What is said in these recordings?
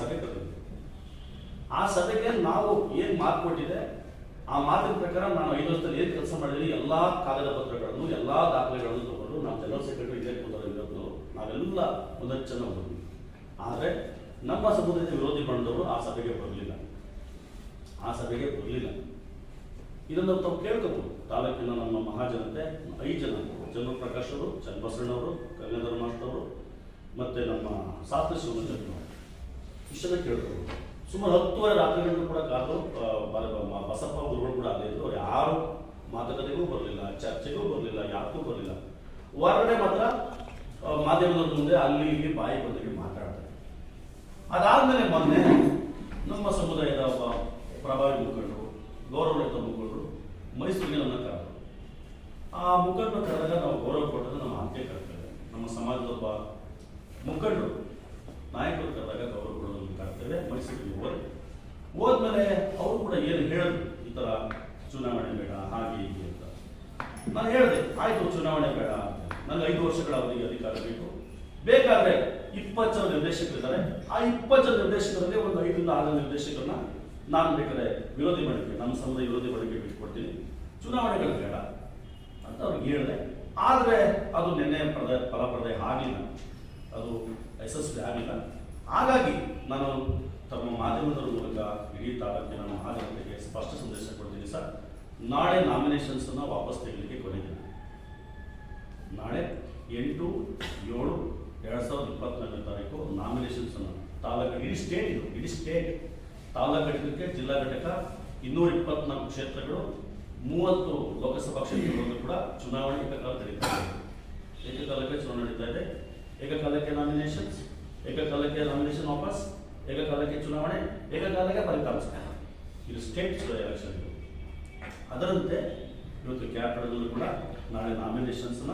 ಸಭೆ ಕರೆದಿದ್ದೆ ಆ ಸಭೆಗೆ ನಾವು ಏನು ಮಾತು ಕೊಟ್ಟಿದೆ? ಆ ಮಾತಿನ ಪ್ರಕಾರ ನಾನು ಐದು ವರ್ಷದಲ್ಲಿ ಏನು ಕೆಲಸ ಮಾಡಿದ್ದೀನಿ? ಎಲ್ಲ ಕಾಗದ ಪತ್ರಗಳನ್ನು, ಎಲ್ಲ ದಾಖಲೆಗಳನ್ನು ತಗೊಂಡು ನಾವು ಜನರಲ್ ಸೆಕ್ರೆಟರಿ ಇದೇ ಕೂತಾರೆ ನಾವೆಲ್ಲ ಒಂದಷ್ಟು ಜನ ಹೋದ್ವಿ. ಆದರೆ ನಮ್ಮ ಸಮುದಾಯದ ವಿರೋಧಿ ಬಂದವರು ಆ ಸಭೆಗೆ ಬರಲಿಲ್ಲ. ಆ ಸಭೆಗೆ ಬರಲಿಲ್ಲ. ಇದನ್ನು ತಾವು ಕೇಳ್ಕೋಬಹುದು ತಾಲೂಕಿನ ನಮ್ಮ ಮಹಾಜನತೆ, ಐದು ಜನ. ಚಂದ್ರ ಪ್ರಕಾಶ್ ಅವರು ಚನ್ನಬಸಣ್ಣವರು ಕಲ್ಯಾಣ ಮಾಸ್ಟರ್ ಮತ್ತೆ ನಮ್ಮ ಶಾಸ್ತ್ರಿ ಶಿವಮಂಜರು ಇಷ್ಟನ್ನ ಕೇಳಿದ್ರು ಸುಮಾರು ಹತ್ತುವರೆ ರಾತ್ರಿಗಳನ್ನು ಕೂಡ ಕಾದು ಬಸಪ್ಪ ಗುರುಗಳು ಕೂಡ ಅಲ್ಲೇ ಇದ್ರು. ಯಾರು ಮಾತುಕತೆಗೂ ಬರಲಿಲ್ಲ, ಚರ್ಚೆಗೂ ಬರಲಿಲ್ಲ ಯಾಕೂ ಬರಲಿಲ್ಲ. ಹೊರಗಡೆ ಮಾತ್ರ ಮಾಧ್ಯಮದವ್ರ ಮಾಧ್ಯಮದ ಮುಂದೆ ಅಲ್ಲಿ ಇಲ್ಲಿ ಬಾಯಿ ಬಂದಿಗೆ ಮಾತಾಡ್ತಾರೆ. ಅದಾದ್ಮೇಲೆ ಮೊನ್ನೆ ನಮ್ಮ ಸಮುದಾಯದ ಒಬ್ಬ ಪ್ರಭಾವಿ ಮುಖಂಡರು ಗೌರವಯುತ ಮುಖಂಡರು ಮೈಸೂರಿಗೆ ನನ್ನ ಕರೆದರು. ಆ ಮುಖಂಡರು ಕರೆದಾಗ ನಾವು ಗೌರವ ಕೊಟ್ಟದ್ದು ನಮ್ಮ ಅಂತ್ಯ ಕರ್ತೇವೆ ನಮ್ಮ ಸಮಾಜದ ಒಬ್ಬ ಮುಖಂಡರು, ನಾಯಕರು ಕರೆದಾಗ ಗೌರವ ಕೊಡೋದನ್ನು ಕರ್ತೇವೆ ಮೈಸೂರಿಗೆ ಹೋಗಿ ಹೋದ್ಮೇಲೆ ಅವರು ಕೂಡ ಏನು ಹೇಳಿದ್ರು? ಈ ಥರ ಚುನಾವಣೆ ಬೇಡ, ಹಾಗೆ ಹೀಗೆ ಅಂತ. ನಾನು ಹೇಳಿದೆ, ಆಯ್ತು, ಚುನಾವಣೆ ಬೇಡ ಅಂತ. ನನಗೆ ಐದು ವರ್ಷಗಳ ಅವಧಿಗೆ ಅಧಿಕಾರ ಬೇಕು. ಬೇಕಾದ್ರೆ ಇಪ್ಪತ್ತು ಜನ ನಿರ್ದೇಶಕರಿದ್ದಾರೆ. ಆ ಇಪ್ಪತ್ತು ಜನ ನಿರ್ದೇಶಕರಲ್ಲಿ ಒಂದು ಐದರಿಂದ ಆರು ನಿರ್ದೇಶಕರನ್ನ ನಾನು ಬೇಕಾದ್ರೆ ವಿರೋಧಿ ಮಾಡಿದ್ದೆ ನಮ್ಮ ಸಮುದಾಯ ವಿರೋಧಿ ಮಾಡಿಕೆ ಬಿಟ್ಕೊಡ್ತೀನಿ ಚುನಾವಣೆಗಳು ಬೇಡ ಅಂತ ಅವ್ರಿಗೆ ಹೇಳಿದೆ. ಆದರೆ ಅದು ನಿನ್ನೆ ಪದ ಫಲಪ್ರದಾಯ ಆಗಲಿಲ್ಲ ಅದು ಯಶಸ್ವಿ ಆಗಲಿಲ್ಲ ಹಾಗಾಗಿ ನಾನು ತಮ್ಮ ಮಾಧ್ಯಮದ ಮೂಲಕ ಇಡೀ ತಾಲೂಕಿನ ಮಹಾಜನತೆಗೆ ಸ್ಪಷ್ಟ ಸಂದೇಶ ಕೊಡ್ತೀನಿ ಸರ್. ನಾಳೆ ನಾಮಿನೇಷನ್ಸನ್ನು ವಾಪಸ್ ತೆಗಲಿಕ್ಕೆ ಕೊನೆ ದಿನ. ನಾಳೆ ಎಂಟು, ಏಳು, ಎರಡು ಸಾವಿರದ ಇಪ್ಪತ್ನಾಲ್ಕನೇ ತಾರೀಕು ನಾಮಿನೇಷನ್ಸ್ ಅನ್ನು. ತಾಲೂಕು, ಇಡೀ ಸ್ಟೇಟ್ ಇದು, ಇಡೀ ಸ್ಟೇಟ್ ತಾಲೂಕು ಘಟಕಕ್ಕೆ ಜಿಲ್ಲಾ ಘಟಕ, ಇನ್ನೂರ ಇಪ್ಪತ್ನಾಲ್ಕು ಕ್ಷೇತ್ರಗಳು, ಮೂವತ್ತು ಲೋಕಸಭಾ ಕ್ಷೇತ್ರಗಳಲ್ಲೂ ಕೂಡ ಚುನಾವಣೆ ಏಕಕಾಲ ಇದೆ. ಏಕಕಾಲಕ್ಕೆ ಚುನಾವಣೆ ನಡೀತಾ ಇದೆ. ಏಕಕಾಲಕ್ಕೆ ನಾಮಿನೇಷನ್ಸ್ ಏಕಕಾಲಕ್ಕೆ ನಾಮಿನೇಷನ್ ವಾಪಸ್, ಏಕಕಾಲಕ್ಕೆ ಚುನಾವಣೆ, ಏಕಕಾಲಕ್ಕೆ ಫಲಿತಾಂಶ. ಇದು ಸ್ಟೇಟ್ ಎಲೆಕ್ಷನ್ ಅದರಂತೆ ಇವತ್ತು ಕ್ಯಾಪಿಟಲ್ದಲ್ಲೂ ಕೂಡ ನಾಳೆ ನಾಮಿನೇಷನ್ಸ್ನ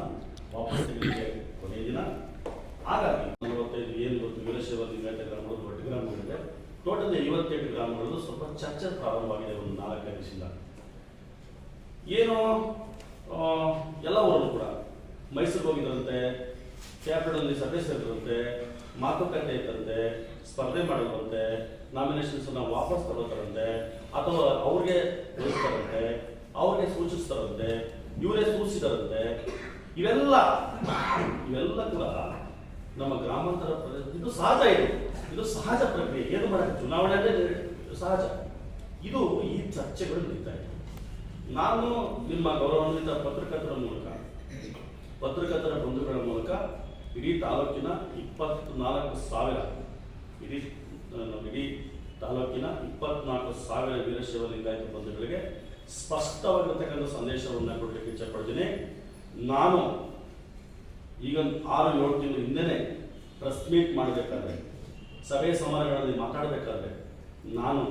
ವಾಪಸ್ ತೆಗೆಯಲಿಕ್ಕೆ ಕೊನೆಯ ದಿನ. ಹಾಗಾಗಿ ನಲವತ್ತೈದು ಏನು ಗೊತ್ತು, ವೀರಶೈವ ಲಿಂಗಾಯತ ಗ್ರಾಮಗಳು ದೊಡ್ಡ ಗ್ರಾಮಗಳಿದೆ ಟೋಟಲ್ ಐವತ್ತೆಂಟು ಗ್ರಾಮಗಳು ಸ್ವಲ್ಪ ಚರ್ಚೆ ಪ್ರಾರಂಭವಾಗಿದೆ ಒಂದು ನಾಲ್ಕು ದಿವಸದಿಂದ ಏನು ಎಲ್ಲ ಊರಲ್ಲೂ ಕೂಡ. ಮೈಸೂರಿಗೆ ಹೋಗಿದ್ರಂತೆ ಕ್ಯಾಪಿಟಲ್ ಸಭೆ ಸೇರಿದ್ರಂತೆ ಮಾತುಕತೆ ಇದ್ದಂತೆ, ಸ್ಪರ್ಧೆ ಮಾಡೋದಂತೆ ನಾಮಿನೇಷನ್ಸ್ ವಾಪಸ್ ತಗೋತಾರಂತೆ, ಅಥವಾ ಅವ್ರಿಗೆ ವಹಿಸ್ತಾರಂತೆ ಅವ್ರಿಗೆ ಸೂಚಿಸ್ತಾರಂತೆ, ಇವರೇ ಸೂಚಿಸಿದಾರಂತೆ, ಇವೆಲ್ಲ ಇವೆಲ್ಲ ಕೂಡ ನಮ್ಮ ಗ್ರಾಮಾಂತರ ಇದು ಸಹಜ ಇದು. ಇದು ಸಹಜ ಪ್ರಕ್ರಿಯೆ. ಏನು ಮಾಡಕ್ಕೆ? ಚುನಾವಣೆ ಅಂದ್ರೆ ಸಹಜ. ಇದು ಈ ಚರ್ಚೆಗಳು ನಡೀತಾ ಇದೆ. ನಾನು ನಿಮ್ಮ ಗೌರವಾನ್ವಿತ ಪತ್ರಕರ್ತರ ಮೂಲಕ, ಪತ್ರಕರ್ತರ ಬಂಧುಗಳ ಮೂಲಕ ಇಡೀ ತಾಲೂಕಿನ ಇಪ್ಪತ್ನಾಲ್ಕು ಸಾವಿರ ಇಡೀ ಇಡೀ ತಾಲೂಕಿನ ಇಪ್ಪತ್ನಾಲ್ಕು ಸಾವಿರ ವೀರಶೈವ ಲಿಂಗಾಯತ ಬಂಧುಗಳಿಗೆ ಸ್ಪಷ್ಟವಾಗಿರ್ತಕ್ಕಂಥ ಸಂದೇಶವನ್ನು ಕೊಡಲಿಕ್ಕೆ ಇಚ್ಛಪಡ್ತೀನಿ. ನಾನು ಈಗ ಆರು ಏಳು ತಿಂಗಳು ಹಿಂದೆನೆ ಪ್ರೆಸ್ ಮೀಟ್ ಮಾಡಬೇಕಾದ್ರೆ, ಸಭೆ ಸಮಾರಂಭಗಳಲ್ಲಿ ಮಾತಾಡಬೇಕಾದ್ರೆ, ನಾನು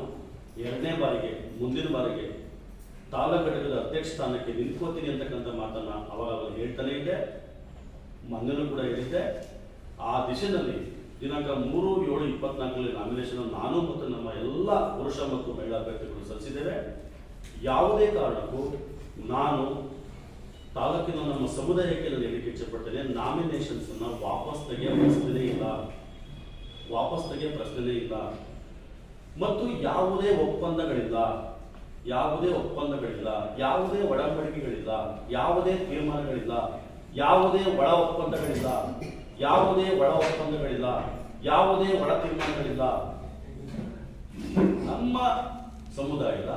ಎರಡನೇ ಬಾರಿಗೆ, ಮುಂದಿನ ಬಾರಿಗೆ ತಾಲೂಕು ಘಟಕದ ಅಧ್ಯಕ್ಷ ಸ್ಥಾನಕ್ಕೆ ನಿಂತ್ಕೋತೀನಿ ಅಂತಕ್ಕಂಥ ಮಾತನ್ನು ಅವಾಗ ಹೇಳ್ತಾನೆ ಇದ್ದೆ. ಮೊನ್ನೆನೂ ಕೂಡ ಹೇಳಿದ್ದೆ ಆ ದಿಶೆಯಲ್ಲಿ ದಿನಾಂಕ ಮೂರು, ಏಳು, ಇಪ್ಪತ್ನಾಲ್ಕರಲ್ಲಿ ನಾಮಿನೇಷನ್ ನಾನು ಮತ್ತು ನಮ್ಮ ಎಲ್ಲ ಪುರುಷ ಮತ್ತು ಮಹಿಳಾ ಅಭ್ಯರ್ಥಿಗಳು ಸಲ್ಲಿಸಿದ್ದೇವೆ. ಯಾವುದೇ ಕಾರಣಕ್ಕೂ ನಾನು ತಾಲೂಕಿನ ನಮ್ಮ ಸಮುದಾಯಕ್ಕೆ ನಾನು ಹೇಳಿಕೆ ಇಚ್ಛಪಡ್ತೇನೆ ನಾಮಿನೇಷನ್ಸ್ ಅನ್ನ ವಾಪಸ್ ತೆಗೆಯೋ ಪ್ರಶ್ನೆನೇ ಇಲ್ಲ. ವಾಪಸ್ ತೆಗೆಯೋ ಪ್ರಶ್ನೆ ಇಲ್ಲ. ಮತ್ತು ಯಾವುದೇ ಒಪ್ಪಂದಗಳಿಲ್ಲ ಯಾವುದೇ ಒಪ್ಪಂದಗಳಿಲ್ಲ, ಯಾವುದೇ ಒಡಂಬಡಿಕೆಗಳಿಲ್ಲ, ಯಾವುದೇ ತೀರ್ಮಾನಗಳಿಲ್ಲ ಯಾವುದೇ ಒಳ ಒಪ್ಪಂದಗಳಿಲ್ಲ. ಯಾವುದೇ ಒಳ ಒಪ್ಪಂದಗಳಿಲ್ಲ. ಯಾವುದೇ ಒಳ ತೀರ್ಮಾನಗಳಿಲ್ಲ. ನಮ್ಮ ಸಮುದಾಯದ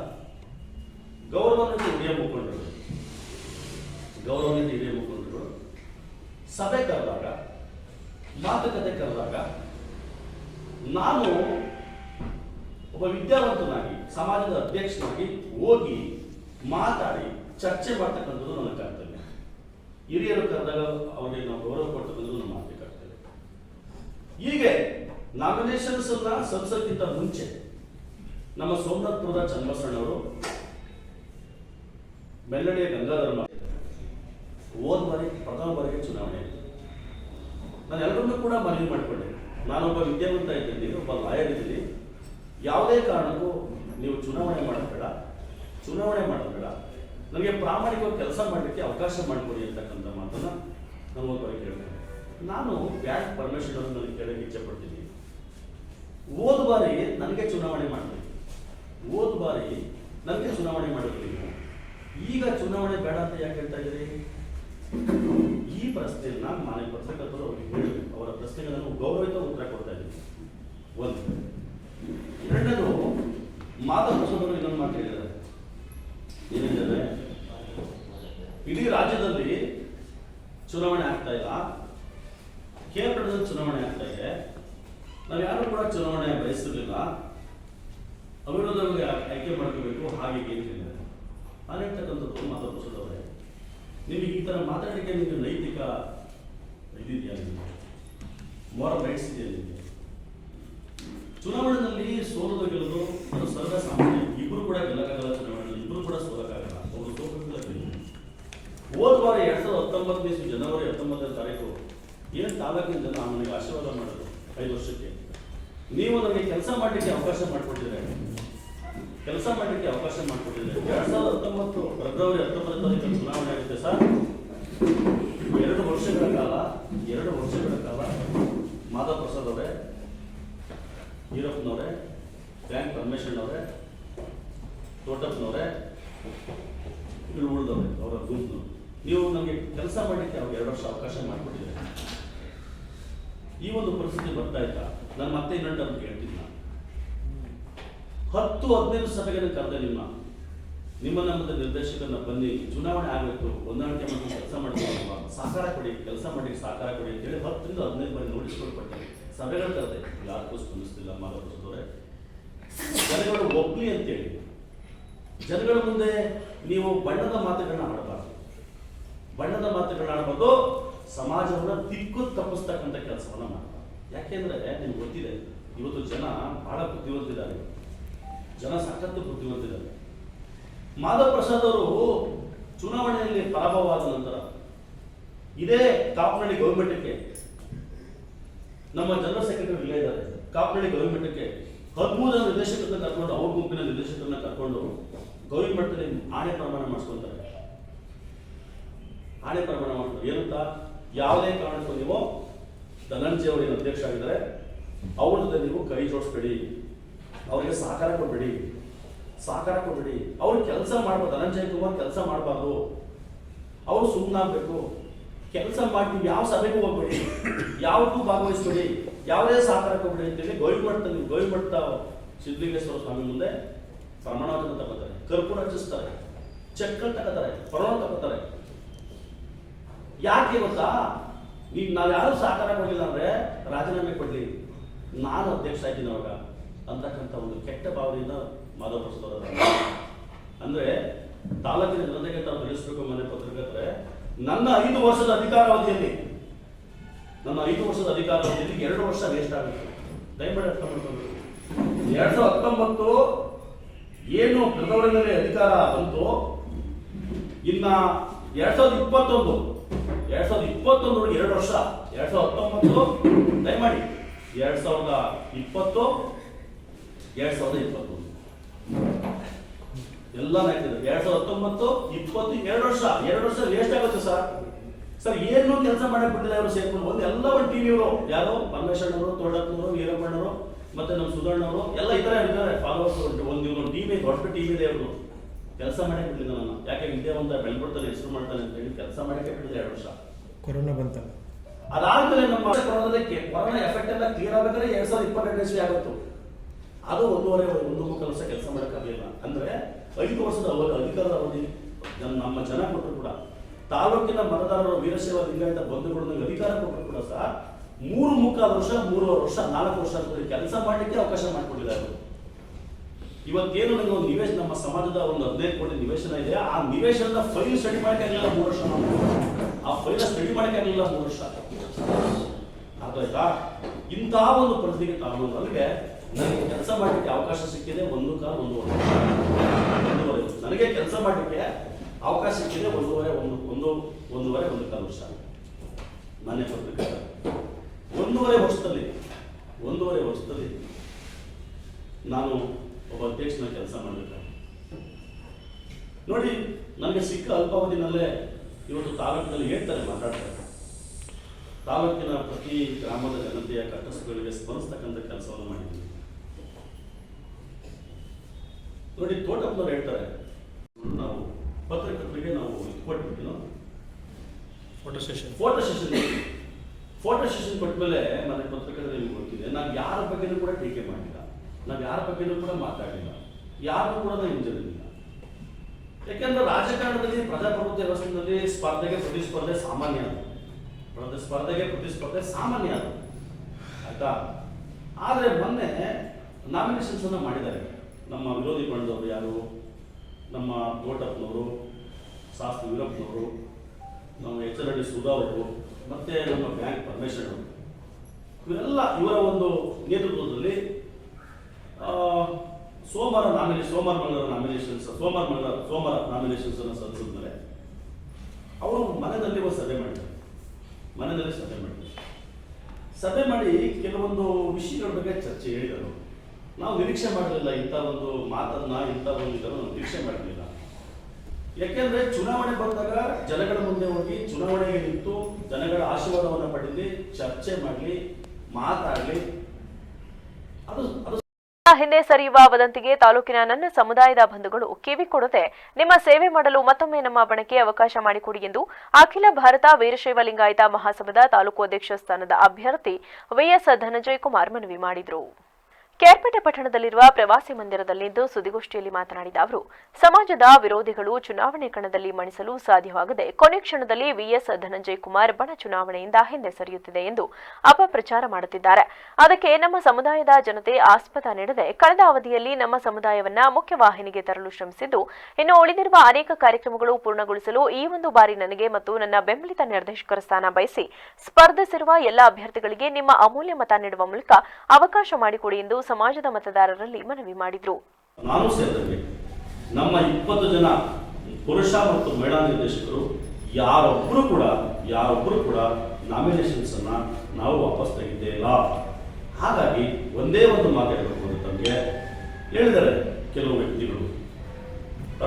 ಗೌರವಾನ್ವಿತ ಹಿರಿಯ ಮುಖಂಡರು. ಗೌರವಾನ್ವಿತ ಹಿರಿಯ ಮುಖಂಡರು. ಸಭೆ ಕರೆದಾಗ, ಮಾತುಕತೆ ಕರೆದಾಗ ನಾನು ಒಬ್ಬ ವಿದ್ಯಾವಂತನಾಗಿ, ಸಮಾಜದ ಅಧ್ಯಕ್ಷನಾಗಿ ಹೋಗಿ ಮಾತಾಡಿ ಚರ್ಚೆ ಮಾಡ್ತಕ್ಕಂಥದ್ದು ನನ್ನ ಕರ್ತವ್ಯ. ಹಿರಿಯರು ಕರೆದಾಗ ಅವರಿಗೆ ನಾವು ಗೌರವ ಕೊಟ್ಟು ನಾವು ಮಾಡಬೇಕಾಗ್ತದೆ ಹೀಗೆ ನಾಮಿನೇಷನ್ಸ್ ಅನ್ನ ಸಂಸತ್ಗಿಂತ ಮುಂಚೆ ನಮ್ಮ ಸೋಮನಾಥ್ಪುರದ ಚನ್ನಬಸಣ್ಣವರು ಮೆಲ್ಲಡೆಯ ಗಂಗಾಧರ ಹೋದ ಬಾರಿ, ಪ್ರಥಮ ಬಾರಿಗೆ ಚುನಾವಣೆ ಆಯಿತು. ನಾನು ಎಲ್ಲರನ್ನೂ ಕೂಡ ಮನವಿ ಮಾಡಿಕೊಂಡೆ. ನಾನೊಬ್ಬ ವಿದ್ಯಾವಂತ ಇದ್ದೀನಿ, ಒಬ್ಬ ಲಾಯರ್ ಇದ್ದೀನಿ. ಯಾವುದೇ ಕಾರಣಕ್ಕೂ ನೀವು ಚುನಾವಣೆ ಮಾಡಬೇಡ. ಚುನಾವಣೆ ಮಾಡಬೇಡ. ನನಗೆ ಪ್ರಾಮಾಣಿಕವಾಗಿ ಕೆಲಸ ಮಾಡಲಿಕ್ಕೆ ಅವಕಾಶ ಮಾಡಿಕೊಡಿ ಅಂತಕ್ಕಂಥ ಮಾತನ್ನ ನಮ್ಮ ಒಬ್ಬರಿಗೆ ಹೇಳ್ತೇನೆ ನಾನು ಬ್ಯಾಂಕ್ ಪರ್ಮಿಷನ್ ನನಗೆ ಕೇಳಕ್ಕೆ ಇಚ್ಛೆ ಪಡ್ತೀನಿ. ಹೋದ ಬಾರಿ ನನಗೆ ಚುನಾವಣೆ ಮಾಡಬೇಕು. ಹೋದ ಬಾರಿ ನನಗೆ ಚುನಾವಣೆ ಮಾಡಬೇಕು ಈಗ ಚುನಾವಣೆ ಬೇಡ ಅಂತ ಯಾಕೆ ಹೇಳ್ತಾ ಇದ್ದೀರಿ? ಈ ಪ್ರಶ್ನೆಯನ್ನ ಮಾನ್ಯ ಪತ್ರಕರ್ತರು ಅವರಿಗೆ ಹೇಳಿ, ಅವರ ಪ್ರಶ್ನೆಗಳನ್ನು ಗೌರವಿತ ಉತ್ತರ ಕೊಡ್ತಾ ಇದ್ದೀನಿ. ಒಂದು ಎರಡನೇದು ಮಾಧವ ಪ್ರಸಾದ್ ಇನ್ನೊಂದು ಮಾತು ಹೇಳಿದ್ದಾರೆ ಏನಿದ್ದಾರೆ ಇಡೀ ರಾಜ್ಯದಲ್ಲಿ ಚುನಾವಣೆ ಆಗ್ತಾ ಇಲ್ಲ ಕೇರಳದಲ್ಲಿ ಚುನಾವಣೆ ಆಗ್ತಾ ಇದೆ ನಾವು ಯಾರು ಕೂಡ ಚುನಾವಣೆ ಬಯಸಿರಲಿಲ್ಲ ಅವಿರೋಧವಾಗಿ ಆಯ್ಕೆ ಮಾಡ್ಕೋಬೇಕು, ಹಾಗೆ ಮಾಧವ ಪ್ರಸಾದ್ ಅವರೇ ನಿಮಗೆ ಈ ಥರ ಮಾತಾಡಲಿಕ್ಕೆ ನಿಮಗೆ ನೈತಿಕ ಇದಿದೆಯಾ ನಿಮಗೆ? ಮಾರಲ್ ರೈಟ್ಸ್ ಇದೆಯಾ ನಿಮಗೆ? ಚುನಾವಣೆಯಲ್ಲಿ ಸೋಲದ ಗೆಲ್ಲಲು ಅದು ಸರ್ವ ಸಾಮಾನ್ಯ. ಇಬ್ಬರು ಕೂಡ ಗೆಲ್ಲಕ್ಕಾಗಲ್ಲ ಚುನಾವಣೆಯಲ್ಲಿ ಇಬ್ಬರು ಕೂಡ ಸೋಲಕ್ಕಾಗಲ್ಲ. ಅವರು ಸೋಲಿಲ್ಲ ಗೆಲ್ಲುವುದು. ಹೋದ ವಾರ ಎರಡ್ ಸಾವಿರದ ಹತ್ತೊಂಬತ್ತನೇ ಜನವರಿ ಹತ್ತೊಂಬತ್ತನೇ ತಾರೀಕು, ಏನು ತಾಲೂಕಿನ ಜನ ನನಗೆ ಆಶೀರ್ವಾದ ಮಾಡಿದ್ರು ಐದು ವರ್ಷಕ್ಕೆ? ನೀವು ನನಗೆ ಕೆಲಸ ಮಾಡಲಿಕ್ಕೆ ಅವಕಾಶ ಮಾಡಿಕೊಟ್ಟಿದ್ರೆ ಕೆಲಸ ಮಾಡಲಿಕ್ಕೆ ಅವಕಾಶ ಮಾಡಿಕೊಟ್ಟಿದ್ರೆ ಎರಡ್ ಸಾವಿರದ ಹತ್ತೊಂಬತ್ತು ಫೆಬ್ರವರಿ ಹತ್ತೊಂಬತ್ತು ತಾರೀಕು ಚುನಾವಣೆ ಆಗುತ್ತೆ ಸರ್. ಎರಡು ವರ್ಷಗಳ ಕಾಲ, ಎರಡು ವರ್ಷಗಳ ಕಾಲ ಮಾಧವ ಪ್ರಸಾದ್ ಅವರೇ, ಈರಪ್ಪನವರೇ ಬ್ಯಾಂಕ್ ಪರಮೇಶ್ವರನ್ ಅವರೇ ತೋಟಪ್ಪನವರೇ ಉಳಿದವ್ರೆ ಅವರ ಗುಂಪು ನೀವು ನಮಗೆ ಕೆಲಸ ಮಾಡಲಿಕ್ಕೆ ಅವ್ರಿಗೆ ಎರಡು ವರ್ಷ ಅವಕಾಶ ಮಾಡಿಕೊಟ್ಟಿದ್ದಾರೆ. ಈ ಒಂದು ಪರಿಸ್ಥಿತಿ ಬರ್ತಾ ಇತ್ತ? ನಾನು ಮತ್ತೆ ಇನ್ನೊಂದು ಅವ್ರು ಕೇಳ್ತೀನಿ ನಾನು. ಹತ್ತು ಹದಿನೈದು ಸಭೆಗೆ ನಾನು ಕರೆದೆ ನಿಮ್ಮ ನಿಮ್ಮ ನಮ್ಮದ ನಿರ್ದೇಶಕರನ್ನ ಬನ್ನಿ, ಚುನಾವಣೆ ಆಗಬೇಕು, ಹೊಂದಾಣಿಕೆ ಮಾಡಿ ಕೆಲಸ ಮಾಡಬೇಕು ಸಹಕಾರ ಕೊಡಿ, ಕೆಲಸ ಮಾಡಿ, ಸಹಕಾರ ಕೊಡಿ ಅಂತೇಳಿ ಹತ್ತರಿಂದ ಹದಿನೈದು ಬಾರಿ ನೋಟಿಸ್ ಕೊಟ್ಟೆ ಸಭೆಗಳು ಕರೆದೆ, ಯಾರಿಗೂ ಸ್ಪಂದಿಸ್ತಿಲ್ಲ ಮಾಧವರದವರೇ ಜನಗಳು ಒಪ್ಲಿ ಅಂತೇಳಿ. ಜನಗಳ ಮುಂದೆ ನೀವು ಬಣ್ಣದ ಮಾತುಗಳನ್ನ ಆಡಬಾರ್ದು. ಬಣ್ಣದ ಮಾತುಗಳನ್ನ ಆಡಬಾರ್ದು. ಸಮಾಜವನ್ನ ದಿಕ್ಕು ತಪ್ಪಿಸ್ತಕ್ಕಂಥ ಕೆಲಸವನ್ನ ಮಾಡಬಾರ್ದು ಯಾಕೆಂದ್ರೆ ನಿಮ್ಗೆ ಗೊತ್ತಿದೆ ಇವತ್ತು ಜನ ಬಹಳ ಬುದ್ಧಿವಂತಿದ್ದಾರೆ. ಜನ ಸಖತ್ತು ಬುದ್ಧಿವಂತಿದ್ದಾರೆ. ಮಾಧವ ಪ್ರಸಾದ್ ಅವರು ಚುನಾವಣೆಯಲ್ಲಿ ಪರಾಭವವಾದ ನಂತರ ಇದೇ ಕಾಪನಹಳ್ಳಿ ಗೌರ್ಮೆಂಟ್ಗೆ ನಮ್ಮ ಜನರಲ್ ಸೆಕ್ರೆಟರಿ ಇಲ್ಲೇ ಇದ್ದಾರೆ. ಕಾಪನಹಳ್ಳಿ ಗೌರ್ಮೆಂಟ್ಗೆ ಜನ ನಿರ್ದೇಶಕರನ್ನ ಕರ್ಕೊಂಡು, ಅವ್ರ ಗುಂಪಿನ ನಿರ್ದೇಶಕರನ್ನ ಕರ್ಕೊಂಡು ಗೌರ್ಮೆಂಟ್ನಲ್ಲಿ ಆಣೆ ಪ್ರಮಾಣ ಮಾಡಿಸ್ಕೊಂತಾರೆ. ಆಣೆ ಪ್ರಮಾಣ ಮಾಡ್ತಾರೆ ಏನಂತ? ಯಾವುದೇ ಕಾರಣಕ್ಕೂ ನೀವು ಧನಂಜಯ ಏನು ಅಧ್ಯಕ್ಷ ಆಗಿದ್ದಾರೆ, ಅವ್ರ ಜೊತೆ ನೀವು ಕೈ ಜೋಡಿಸ್ಬೇಡಿ. ಅವರಿಗೆ ಸಹಕಾರ ಕೊಡ್ಬೇಡಿ. ಸಹಕಾರ ಕೊಡ್ಬೇಡಿ. ಅವ್ರು ಕೆಲಸ ಮಾಡ್ಬೋದು ಧನಂಜಯ ಕುಮಾರ್ ಕೆಲಸ ಮಾಡಬಾರ್ದು. ಅವ್ರು ಸುಮ್ಮನಾಗಬೇಕು ಕೆಲಸ ಮಾಡಿ ನೀವು ಯಾವ ಸಭೆಗೂ ಹೋಗ್ಬೇಡಿ. ಯಾವಕ್ಕೂ ಭಾಗವಹಿಸ್ಬೇಡಿ. ಯಾವುದೇ ಸಹಕಾರ ಕೊಡ್ಬೇಡಿ ಅಂತೇಳಿ ಗೌರಿಮಠ ನೀವು ಗೌರಿಮಠ ಸಿದ್ಧಲಿಂಗೇಶ್ವರ ಸ್ವಾಮಿ ಮುಂದೆ ಪ್ರಮಾಣ ವಚನ ತಗೋತಾರೆ. ಕರ್ಪೂರ ರಚಿಸ್ತಾರೆ. ಚೆಕ್ ತಗೋತಾರೆ. ಪ್ರಮಾಣ ತಗೋತಾರೆ. ಯಾಕೆ ಗೊತ್ತಾ? ನೀವು ನಾವು ಯಾರು ಸಹಕಾರ ಕೊಡಲಿಲ್ಲ ಅಂದ್ರೆ ರಾಜೀನಾಮೆ ಕೊಡಲಿ. ನಾನು ಅಧ್ಯಕ್ಷ ಆಗಿದ್ದೀನಿ ಅವಾಗ ಅಂತಕ್ಕಂಥ ಒಂದು ಕೆಟ್ಟ ಭಾವನೆಯಿಂದ ಮಾಧವ ಪ್ರಸಾದ್ ಅವರ ಅಂದ್ರೆ. ತಾಲೂಕಿನ ಜನತೆಗೆ ತಾವು ತಿಳಿಸ್ಬೇಕು ಮನೆ ಪತ್ರಕರ್ತರೆ ನನ್ನ ಐದು ವರ್ಷದ ಅಧಿಕಾರಾವಧಿಯಲ್ಲಿ ನನ್ನ ಐದು ವರ್ಷದ ಅಧಿಕಾರಾವಧಿಯಲ್ಲಿ ಎರಡು ವರ್ಷ ವೇಸ್ಟ್ ಆಗುತ್ತೆ. ದಯಮಾಡಿ ಅರ್ಥ ಮಾಡ್ಕೊಂಡು ಎರಡ್ ಸಾವಿರದ ಹತ್ತೊಂಬತ್ತು ಏನು ಪ್ರಧಾನಿ ಅಧಿಕಾರ ಬಂತು, ಇನ್ನ ಎರಡ್ ಸಾವಿರದ ಇಪ್ಪತ್ತೊಂದು ಎರಡ್ ಸಾವಿರದ ಇಪ್ಪತ್ತೊಂದು ಎರಡು ವರ್ಷ. ಎರಡ್ ಸಾವಿರದ ಹತ್ತೊಂಬತ್ತು, ದಯಮಾಡಿ. ಎರಡ್ ಸಾವಿರದ ಇಪ್ಪತ್ತು, ಎರಡ್ ಸಾವಿರದ ಇಪ್ಪತ್ತು. ಎಲ್ಲ ನಾಯ್ತಿದ್ರು ಎರಡ್ ಸಾವಿರದ ಹತ್ತೊಂಬತ್ತು, ಇಪ್ಪತ್ತು, ಎರಡು ವರ್ಷ. ಎರಡು ವರ್ಷ ವೇಸ್ಟ್ ಆಗುತ್ತೆ ಸರ್. ಸರ್, ಏನು ಕೆಲಸ ಮಾಡಕ್ ಬಿಟ್ಟಿಲ್ಲ ಅವರು ಸೇರ್ಕೊಂಡು. ಒಂದು ಎಲ್ಲ ಒಂದು ಟಿವಿ ಅವರು ಯಾರು ಪರಮೇಶ್ವರನವರು ತೋಡಪ್ಪನವರು ವೀರಪ್ಪಣ್ಣವರು ಮತ್ತೆ ನಮ್ಮ ಸುಧಣ್ಣವರು, ಎಲ್ಲ ಈ ತರ ಇರ್ತಾರೆ. ಫಾಲೋವರ್ಸ್ ಒಂದು ಒಂದು ಟಿವಿ ದೊಡ್ಡ ಟಿವಿ ಇದೆ ಅವರು ಕೆಲಸ ಮಾಡಕ್ಕೆ ಬಿಟ್ಟಿಲ್ಲ ನಾನು ಯಾಕೆ ವಿದ್ಯಾವಂತ ಬೆಳ್ಕೊಡ್ತಾನೆ ಹೆಸರು ಮಾಡ್ತಾನೆ ಅಂತ ಹೇಳಿ ಕೆಲಸ ಮಾಡಕ್ಕೆ ಬಿಟ್ಟಿದೆ ಎರಡು ವರ್ಷ. ಕೊರೋನಾ ಬಂತಲ್ಲ. ಅದಾದ್ಮೇಲೆ ನಮ್ಮ ಕೊರೋನಾದಕ್ಕೆ ಕೊರೋನಾ ಎಫೆಕ್ಟ್ ಎಲ್ಲ ಕ್ಲಿಯರ್ ಆಗಬೇಕಾದ್ರೆ ಎರಡ್ ಸಾವಿರದ ಇಪ್ಪತ್ತೆರಡು ಇಸ್ವಿ ಆಗುತ್ತೆ. ಅದು ಒಂದೂವರೆ, ಒಂದು ಮುಕ್ಕಾಲು ವರ್ಷ ಕೆಲಸ ಮಾಡೋಕ್ಕಾಗಲಿಲ್ಲ ಅಂದ್ರೆ ಐದು ವರ್ಷದ ಅವಧಿ ಅಧಿಕಾರದ ಅವಧಿ ನಮ್ಮ- ಜನ ಕೊಟ್ಟರು ಕೂಡ. ತಾಲೂಕಿನ ಮತದಾರರು ವೀರಶೈವ ಲಿಂಗಾಯತ ಬಂಧುಗಳು ನಮ್ಗೆ ಅಧಿಕಾರ ಕೊಟ್ಟರು ಕೂಡ ಸಹ ಮೂರು ಮುಕ್ಕಾಲು ವರ್ಷ, ಮೂರುವರೆ ವರ್ಷ, ನಾಲ್ಕು ವರ್ಷ ಕೆಲಸ ಮಾಡಲಿಕ್ಕೆ ಅವಕಾಶ ಮಾಡಿಕೊಟ್ಟಿದ್ದಾರೆ ಅವರು. ಇವತ್ತೇನು ನನಗೆ ಒಂದು ನಿವೇಶ ನಮ್ಮ ಸಮಾಜದ ಒಂದು ಹದಿನೈದು ಕೋಟಿ ನಿವೇಶನ ಇದೆ. ಆ ನಿವೇಶನದ ಫೈಲ್ ಸ್ಟಡಿ ಮಾಡಕ್ಕಾಗಲಿಲ್ಲ ಮೂರು ವರ್ಷ. ಆ ಫೈಲ ಸ್ಟಡಿ ಮಾಡಕ್ಕಾಗಲಿಲ್ಲ ಮೂರು ವರ್ಷ ಅರ್ಥಾಯ್ತಾ ಇಂತಹ ಒಂದು ಪರಿಸ್ಥಿತಿಗೆ ಕಾರಣ ನನಗೆ ನನಗೆ ಕೆಲಸ ಮಾಡಲಿಕ್ಕೆ ಅವಕಾಶ ಸಿಕ್ಕಿದೆ ಒಂದು ಕಾಲ ಒಂದೂವರೆ. ಒಂದೂವರೆ. ನನಗೆ ಕೆಲಸ ಮಾಡಲಿಕ್ಕೆ ಅವಕಾಶ ಸಿಕ್ಕಿದೆ ಒಂದೂವರೆ, ಒಂದು ಒಂದು, ಒಂದೂವರೆ, ಒಂದು ಕಾಲು ವರ್ಷ ಮನೆ ಪತ್ರಿಕೆ ಒಂದೂವರೆ ವರ್ಷದಲ್ಲಿ ಒಂದೂವರೆ ವರ್ಷದಲ್ಲಿ ನಾನು ಒಬ್ಬ ಅಧ್ಯಕ್ಷನ ಕೆಲಸ ಮಾಡಬೇಕು ನೋಡಿ, ನನಗೆ ಸಿಕ್ಕ ಅಲ್ಪಾವಧಿನಲ್ಲೇ ಇವತ್ತು ತಾಲೂಕಿನಲ್ಲಿ ಹೇಳ್ತಾರೆ ಮಾತಾಡ್ತಾರೆ. ತಾಲೂಕಿನ ಪ್ರತಿ ಗ್ರಾಮದ ಜನತೆಯ ಕಟ್ಟಸುಗಳಿಗೆ ಸ್ಮರಿಸ್ತಕ್ಕಂಥ ಕೆಲಸವನ್ನು ಮಾಡಿದ್ವಿ ನೋಡಿ ತೋಟಪ್ಪನವ್ರು ಹೇಳ್ತಾರೆ ನಾವು ಪತ್ರಕರ್ತರಿಗೆ ನಾವು ಇದು ಕೊಟ್ಬಿಟ್ಟು photo session photo session photo session ಕೊಟ್ಮೇಲೆ ಮನೆ ಪತ್ರಕರ್ತರಿಗೆ ಗೊತ್ತಿದೆ ನಾವು ಯಾರ ಬಗ್ಗೆನೂ ಕೂಡ ಟೀಕೆ ಮಾಡಿಲ್ಲ. ನಾವು ಯಾರ ಬಗ್ಗೆನೂ ಕೂಡ ಮಾತಾಡಿಲ್ಲ. ಯಾರು ಕೂಡ ನಾವು ಹಿಂಜರಿಲ್ಲ. ಯಾಕೆಂದ್ರೆ ರಾಜಕಾರಣದಲ್ಲಿ ಪ್ರಜಾಪ್ರಭುತ್ವ ವ್ಯವಸ್ಥೆಯಲ್ಲಿ ಸ್ಪರ್ಧೆಗೆ ಪ್ರತಿಸ್ಪರ್ಧೆ ಸಾಮಾನ್ಯ ಅದು. ಸ್ಪರ್ಧೆಗೆ ಪ್ರತಿಸ್ಪರ್ಧೆ ಸಾಮಾನ್ಯ ಅದು. ಆಯ್ತಾ? ಆದರೆ ಮೊನ್ನೆ ನಾಮಿನೇಷನ್ಸ್ ಅನ್ನು ಮಾಡಿದ್ದಾರೆ. ನಮ್ಮ ವಿರೋಧಿ ಬಣ್ಣದವರು ಯಾರು? ನಮ್ಮ ತೋಟಪ್ಪನವರು, ಶಾಸ್ತ್ರಿ ವೀರಪ್ಪನವರು, ನಮ್ಮ ಎಚ್ ಎಲ್ ಡಿ ಸುಧಾ ಅವರು, ಮತ್ತೆ ನಮ್ಮ ಬ್ಯಾಂಕ್ ಪರಮೇಶ್ವರ್ ಅವರು. ಇವರೆಲ್ಲ ಇವರ ಒಂದು ನೇತೃತ್ವದಲ್ಲಿ ಸೋಮವಾರ ನಾಮಿನೇಷನ್ ಸೋಮವಾರ ಮಂಗಳವಾರ ನಾಮಿನೇಷನ್ಸ್ ಸೋಮವಾರ ಮಂಗಳವಾರ, ಸೋಮವಾರ ನಾಮಿನೇಷನ್ಸ್ ಅನ್ನು ಸಲ್ಲಿಸಿದ್ಮೇಲೆ ಅವರು ಮನೆಯಲ್ಲಿ ಒಂದು ಸಭೆ ಮಾಡಿದ್ದಾರೆ. ಮನೆಯಲ್ಲಿ ಸಭೆ ಮಾಡಿದ್ದಾರೆ. ಸಭೆ ಮಾಡಿ ಕೆಲವೊಂದು ವಿಷಯಗಳ ಬಗ್ಗೆ ಚರ್ಚೆ ಹೇಳಿದರು. ನಾವು ನಿರೀಕ್ಷೆ ಮಾಡಲಿಲ್ಲ, ಇಂಥ ಒಂದು ಮಾತನ್ನ, ಇಂಥ ಒಂದು ಇದನ್ನು ನಿರೀಕ್ಷೆ ಮಾಡಲಿಲ್ಲ. ಯಾಕೆಂದ್ರೆ ಚುನಾವಣೆ ಬಂದಾಗ ಜನಗಳ ಮುಂದೆ ಹೋಗಿ ಚುನಾವಣೆಗೆ ನಿಂತು ಜನಗಳ ಆಶೀರ್ವಾದವನ್ನು ಪಡೆಯಲಿ ಚರ್ಚೆ ಮಾಡಲಿ, ಮಾತಾಡಲಿ. ಅದು ಅದು ಹಿಂದೆ ಸರಿಯುವ ವದಂತಿಗೆ ತಾಲೂಕಿನ ನನ್ನ ಸಮುದಾಯದ ಬಂಧುಗಳು ಕಿವಿ ನಿಮ್ಮ ಸೇವೆ ಮಾಡಲು ಮತ್ತೊಮ್ಮೆ ನಮ್ಮ ಬಣಕ್ಕೆ ಅವಕಾಶ ಮಾಡಿಕೊಡಿ ಎಂದು ಅಖಿಲ ಭಾರತ ವೀರಶೈವ ಲಿಂಗಾಯತ ಮಹಾಸಭಾದ ತಾಲೂಕು ಅಧ್ಯಕ್ಷ ಸ್ಥಾನದ ಅಭ್ಯರ್ಥಿ ವೈಎಸ್ ಧನಂಜಯ ಕುಮಾರ್ ಮನವಿ ಮಾಡಿದರು. ಕೇರ್ಪೇಟೆ ಪಟ್ಟಣದಲ್ಲಿರುವ ಪ್ರವಾಸಿ ಮಂದಿರದಲ್ಲಿಂದು ಸುದ್ದಿಗೋಷ್ಠಿಯಲ್ಲಿ ಮಾತನಾಡಿದ ಅವರು, ಸಮಾಜದ ವಿರೋಧಿಗಳು ಚುನಾವಣೆ ಕಣದಲ್ಲಿ ಮಣಿಸಲು ಸಾಧ್ಯವಾಗದೆ ಕೊನೆ ಕ್ಷಣದಲ್ಲಿ ವಿಎಸ್ ಧನಂಜಯ ಕುಮಾರ್ ಬಣ ಚುನಾವಣೆಯಿಂದ ಹಿಂದೆ ಸರಿಯುತ್ತಿದೆ ಎಂದು ಅಪಪ್ರಚಾರ ಮಾಡುತ್ತಿದ್ದಾರೆ. ಅದಕ್ಕೆ ನಮ್ಮ ಸಮುದಾಯದ ಜನತೆ ಆಸ್ಪದ ನೀಡದೆ ಕಳೆದ ಅವಧಿಯಲ್ಲಿ ನಮ್ಮ ಸಮುದಾಯವನ್ನ ಮುಖ್ಯವಾಹಿನಿಗೆ ತರಲು ಶ್ರಮಿಸಿದ್ದು, ಇನ್ನು ಉಳಿದಿರುವ ಅನೇಕ ಕಾರ್ಯಕ್ರಮಗಳು ಪೂರ್ಣಗೊಳಿಸಲು ಈ ಒಂದು ಬಾರಿ ನನಗೆ ಮತ್ತು ನನ್ನ ಬೆಂಬಲಿತ ನಿರ್ದೇಶಕರ ಸ್ಥಾನ ಬಯಸಿ ಸ್ಪರ್ಧಿಸಿರುವ ಎಲ್ಲ ಅಭ್ಯರ್ಥಿಗಳಿಗೆ ನಿಮ್ಮ ಅಮೂಲ್ಯ ಮತ ನೀಡುವ ಮೂಲಕ ಅವಕಾಶ ಮಾಡಿಕೊಡಿ ಎಂದು ಸಮಾಜದ ಮತದಾರರಲ್ಲಿ ಮನವಿ ಮಾಡಿದರು. ನಾನು ಸೇರಿದಂಗೆ ನಮ್ಮ ಇಪ್ಪತ್ತು ಜನ ಪುರುಷ ಮತ್ತು ಮಹಿಳಾ ನಿರ್ದೇಶಕರು ಯಾರೊಬ್ಬರು ಕೂಡ ಯಾರೊಬ್ಬರು ಕೂಡ ನಾಮಿನೇಷನ್ಸ್ ಅನ್ನ ನಾವು ವಾಪಸ್ ತೆಗಿತೇ ಇಲ್ಲ. ಹಾಗಾಗಿ ಒಂದೇ ಒಂದು ಮಾತು ತಮಗೆ, ಹೇಳಿದರೆ ಕೆಲವು ವ್ಯಕ್ತಿಗಳು,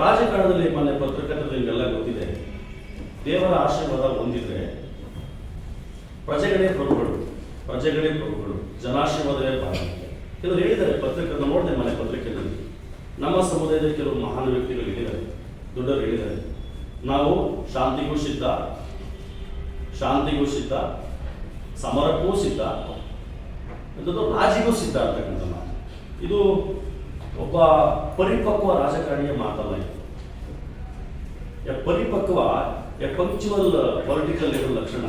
ರಾಜಕಾರಣದಲ್ಲಿ ಮನೆ ಪತ್ರಕರ್ತರು ನಿಮಗೆಲ್ಲ ಗೊತ್ತಿದೆ, ದೇವರ ಆಶೀರ್ವಾದ ಹೊಂದಿದ್ರೆ ಪ್ರಜೆಗಳೇ ಪ್ರಭುಗಳು ಪ್ರಜೆಗಳೇ ಪ್ರಭುಗಳು, ಜನಾಶೀರ್ವಾದವೇ ಪ್ರಾರಂಭ ಕೆಲವರು ಹೇಳಿದ್ದಾರೆ ಪತ್ರಿಕೆ ನೋಡಿದೆ ಮನೆ ಪತ್ರಿಕೆಯಲ್ಲಿ ನಮ್ಮ ಸಮುದಾಯದ ಕೆಲವು ಮಹಾನ್ ವ್ಯಕ್ತಿಗಳು ಹೇಳಿದ್ದಾರೆ ದೊಡ್ಡವರು ಹೇಳಿದ್ದಾರೆ. ನಾವು ಶಾಂತಿಗೂ ಸಿದ್ಧ ಶಾಂತಿಗೂ ಸಿದ್ಧ ಸಮರಕ್ಕೂ ಸಿದ್ಧ. ಎಂಥದ್ದು ರಾಜಿಗೂ ಸಿದ್ಧ ಅಂತಕ್ಕಂಥ ಮಾತು. ಇದು ಒಬ್ಬ ಪರಿಪಕ್ವ ರಾಜಕಾರಣಿಯ ಮಾತಲ್ಲ ಇದು. ಪರಿಪಕ್ವ ಎ ಪಂಕ್ಚುವಲ್ ಪೊಲಿಟಿಕಲ್ ಇರೋ ಲಕ್ಷಣ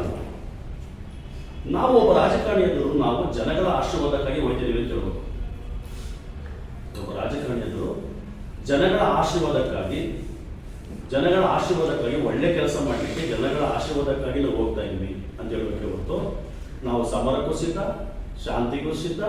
ನಾವು ಒಬ್ಬ ರಾಜಕಾರಣಿಯದರು ನಾವು ಜನಗಳ ಆಶೀರ್ವಾದಕ್ಕಾಗಿ ಹೋಗ್ತಿದ್ದೀವಿ ಅಂತ ಹೇಳ್ಬೇಕು ಒಬ್ಬ ರಾಜಕಾರಣಿಯದರು ಜನಗಳ ಆಶೀರ್ವಾದಕ್ಕಾಗಿ ಜನಗಳ ಆಶೀರ್ವಾದಕ್ಕಾಗಿ ಒಳ್ಳೆ ಕೆಲಸ ಮಾಡಲಿಕ್ಕೆ ಜನಗಳ ಆಶೀರ್ವಾದಕ್ಕಾಗಿ ನಾವು ಹೋಗ್ತಾ ಇದ್ವಿ ಅಂತ ಹೇಳಬೇಕು ಹೊರತು ನಾವು ಸಮರಕ್ಕೂ ಸಿದ್ಧ ಶಾಂತಿಗೂ ಸಿದ್ಧ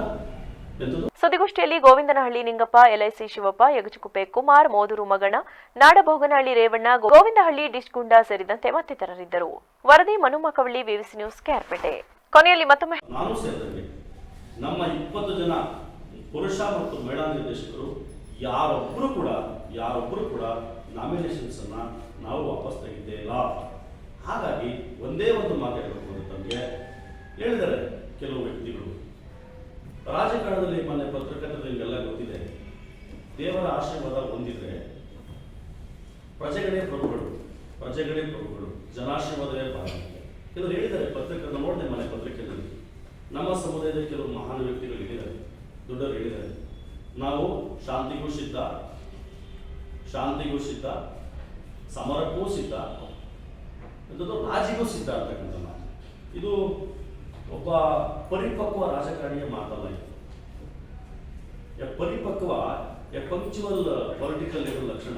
ಸುದ್ದಿಗೋಷ್ಠಿಯಲ್ಲಿ ಗೋವಿಂದನಹಳ್ಳಿ ನಿಂಗಪ್ಪ ಎಲ್ಐಸಿ ಶಿವಪ್ಪ ಯಗಚುಕುಪ್ಪೆ ಕುಮಾರ್ ಮೋದೂರು ಮಗಣ ನಾಡಭೋಗನಹಳ್ಳಿ ರೇವಣ್ಣ ಗೋವಿಂದಹಳ್ಳಿ ಡಿಶ್ಗುಂಡ ಸೇರಿದಂತೆ ಮತ್ತಿತರರಿದ್ದರು. ವರದಿ ಮನುಮಕವಳ್ಳಿ ವಿವಿಸಿ ನ್ಯೂಸ್ ಕೇರ್ಪೇಟೆ ಕೊನೆಯಲ್ಲಿ ಮತ್ತೊಮ್ಮೆ ನಾನು ಸೇರಿದಂಗೆ ನಮ್ಮ ಇಪ್ಪತ್ತು ಜನ ಪುರುಷ ಮತ್ತು ಮಹಿಳಾ ನಿರ್ದೇಶಕರು ಯಾರೊಬ್ಬರು ಕೂಡ ಯಾರೊಬ್ಬರು ಕೂಡ ನಾಮಿನೇಷನ್ಸ್ ಅನ್ನ ನಾವು ವಾಪಸ್ ತೆಗಿತೇ ಇಲ್ಲ. ಹಾಗಾಗಿ ಒಂದೇ ಒಂದು ಮಾತು ಹೇಳಬೇಕು ತಮಗೆ, ಹೇಳಿದರೆ ಕೆಲವು ವ್ಯಕ್ತಿಗಳು, ರಾಜಕಾರಣದಲ್ಲಿ ಮನೆ ಪತ್ರಕರ್ತರು ನಿಮಗೆಲ್ಲ ಗೊತ್ತಿದೆ, ದೇವರ ಆಶೀರ್ವಾದ ಹೊಂದಿದ್ರೆ ಪ್ರಜೆಗಳೇ ಪ್ರಭುಗಳು ಪ್ರಜೆಗಳೇ ಪ್ರಭುಗಳು, ಜನಾಶೀರ್ವಾದವೇ ಪ್ರಾರಂಭ ಕೆಲವರು ಹೇಳಿದ್ದಾರೆ ಪತ್ರಿಕೆ ನೋಡಿದೆ ಮನೆ ಪತ್ರಿಕೆಯಲ್ಲಿ. ನಮ್ಮ ಸಮುದಾಯದ ಕೆಲವು ಮಹಾನ್ ವ್ಯಕ್ತಿಗಳು ಹೇಳಿದ್ದಾರೆ ದೊಡ್ಡವರು ಹೇಳಿದ್ದಾರೆ. ನಾವು ಶಾಂತಿಗೂ ಸಿದ್ಧ ಶಾಂತಿಗೂ ಸಿದ್ಧ, ಸಮರಕ್ಕೂ ಸಿದ್ಧ ಎಂಥದ್ದು ರಾಜಿಗೂ ಸಿದ್ಧ ಅಂತಕ್ಕಂಥ ಇದು ಒಬ್ಬ ಪರಿಪಕ್ವ ರಾಜಕಾರಣಿಯ ಮಾತಲ್ಲ ಇದು. ಪರಿಪಕ್ವ ಎ ಪಂಕ್ಚುವಲ್ ಪೊಲಿಟಿಕಲ್ ಇರೋ ಲಕ್ಷಣ.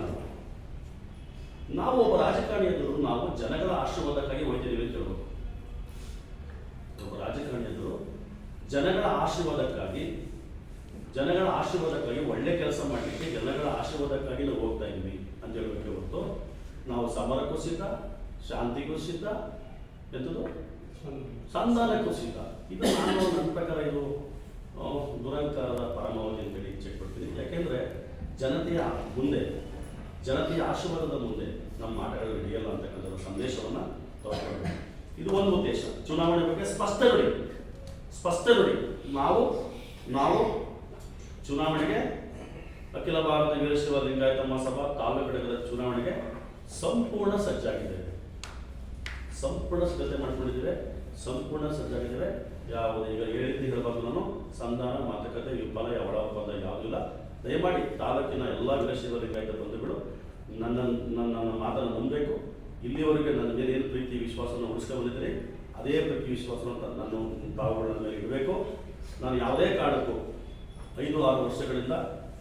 ನಾವು ಒಬ್ಬ ರಾಜಕಾರಣಿ ಎದುರು ನಾವು ಜನಗಳ ಆಶೀರ್ವಾದಕ್ಕಾಗಿ ಹೋಗ್ತಿದ್ದೀವಿ ಅಂತ ಹೇಳ್ಬೋದು. ಒಬ್ಬ ರಾಜಕಾರಣಿಯದರು ಜನಗಳ ಆಶೀರ್ವಾದಕ್ಕಾಗಿ ಜನಗಳ ಆಶೀರ್ವಾದಕ್ಕಾಗಿ ಒಳ್ಳೆ ಕೆಲಸ ಮಾಡಲಿಕ್ಕೆ ಜನಗಳ ಆಶೀರ್ವಾದಕ್ಕಾಗಿ ನಾವು ಹೋಗ್ತಾ ಇದ್ವಿ ಅಂತ ಹೇಳೋಕೆ ಹೊರತು ನಾವು ಸಮರಕ್ಕೂ ಸಿದ್ಧ, ಶಾಂತಿಗೂ ಸಿದ್ಧ ಎಂಥದ್ದು ಸಂಧಾನಕ್ಕೂ ಸಿದ್ಧ. ಇದು ನಾನು ನನ್ನ ಪ್ರಕಾರ ಇದು ದುರಂಕಾರದ ಪರಮಾವಧಿ ಅಂತೇಳಿ ಚೆಕ್ ಕೊಡ್ತೀನಿ. ಯಾಕೆಂದ್ರೆ ಜನತೆಯ ಮುಂದೆ, ಜನತೆಯ ಆಶೀರ್ವಾದದ ಮುಂದೆ ನಮ್ಮ ಮಾತಾಡಲು ಹಿಡಿಯಲ್ಲ ಅಂತಕ್ಕಂಥ ಸಂದೇಶವನ್ನು ತಗೊಳ್ಬೇಕು ಇದು ಒಂದು ಉದ್ದೇಶ. ಚುನಾವಣೆ ಬಗ್ಗೆ ಸ್ಪಷ್ಟ ಸ್ಪಷ್ಟ ನಾವು ನಾವು ಚುನಾವಣೆಗೆ ಅಖಿಲ ಭಾರತ ವೀರಶೈವ ಲಿಂಗಾಯತ ಮಹಾಸಭಾ ತಾಲೂಕು ಘಟಕದ ಚುನಾವಣೆಗೆ ಸಂಪೂರ್ಣ ಸಜ್ಜಾಗಿದೆ. ಸಂಪೂರ್ಣ ಸಿದ್ಧತೆ ಮಾಡಿಕೊಂಡಿದ್ದೇವೆ. ಸಂಪೂರ್ಣ ಸಜ್ಜಾಗಿದ್ದೇವೆ ಯಾವುದು ಈಗ ಹೇಳಿದ್ದು ಹೇಳಬಾರ್ದು ನಾನು. ಸಂಧಾನ, ಮಾತುಕತೆ, ವಿಫಲ ಒಳ ಒಪ್ಪಂದ ಯಾವುದಿಲ್ಲ ದಯಮಾಡಿ ತಾಲೂಕಿನ ಎಲ್ಲ ವೀರಶೈವ ಲಿಂಗಾಯತ ಬಂಧುಗಳು ನನ್ನ ನನ್ನ ಮಾತನ್ನು ನಂಬಬೇಕು. ಇಲ್ಲಿವರೆಗೆ ನನ್ನ ಮೇಲೆ ಏನು ಪ್ರೀತಿ, ವಿಶ್ವಾಸವನ್ನು ಉಳಿಸ್ಕೊಂಡು ಬಂದಿದ್ದೀರಿ, ಅದೇ ಪ್ರೀತಿ, ವಿಶ್ವಾಸವನ್ನು ನಾನು ತಾವುಗಳ ಇಡಬೇಕು. ನಾನು ಯಾವುದೇ ಕಾರಣಕ್ಕೂ ಐದು, ಆರು ವರ್ಷಗಳಿಂದ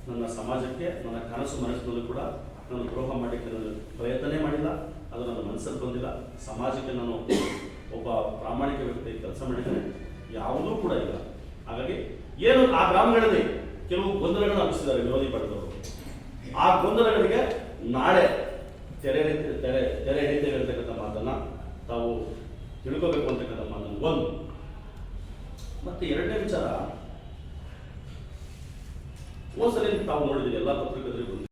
ನನ್ನ ಸಮಾಜಕ್ಕೆ, ನನ್ನ ಕನಸು ಮನಸ್ಸಿನಲ್ಲೂ ಕೂಡ ನಾನು ದ್ರೋಹ ಮಾಡಲಿಕ್ಕೆ ನಾನು ಪ್ರಯತ್ನನೇ ಮಾಡಿಲ್ಲ. ಅದು ನನ್ನ ಮನಸ್ಸಲ್ಲಿ ಬಂದಿಲ್ಲ. ಸಮಾಜಕ್ಕೆ ನಾನು ಒಬ್ಬ ಪ್ರಾಮಾಣಿಕ ವ್ಯಕ್ತಿ ಕೆಲಸ ಮಾಡಿದ್ದೇನೆ ಯಾವುದೂ ಕೂಡ ಇಲ್ಲ. ಹಾಗಾಗಿ ಏನು ಆ ಗ್ರಾಮಗಳಲ್ಲಿ ಕೆಲವು ಗೊಂದಲಗಳನ್ನು ಹಬ್ಬಿಸಿದ್ದಾರೆ ವಿರೋಧಿ ಪಡೆದವರು ಆ ಗೊಂದಲಗಳಿಗೆ ನಾಳೆ ತೆರೆ ತೆರೆ ತೆರೆ ಹಿಡಿತೇವೆ ಅಂತಕ್ಕಂಥ ಮಾತನ್ನು ತಾವು ತಿಳ್ಕೋಬೇಕು ಅಂತಕ್ಕಂಥ ಮಾತನ್ನು ಒಂದು. ಮತ್ತೆ ಎರಡನೇ ವಿಚಾರ ಹೋದ ತಾವು ನೋಡಿದ್ರಿ ಎಲ್ಲ ಪತ್ರಿಕೆಗಳಿಗೆ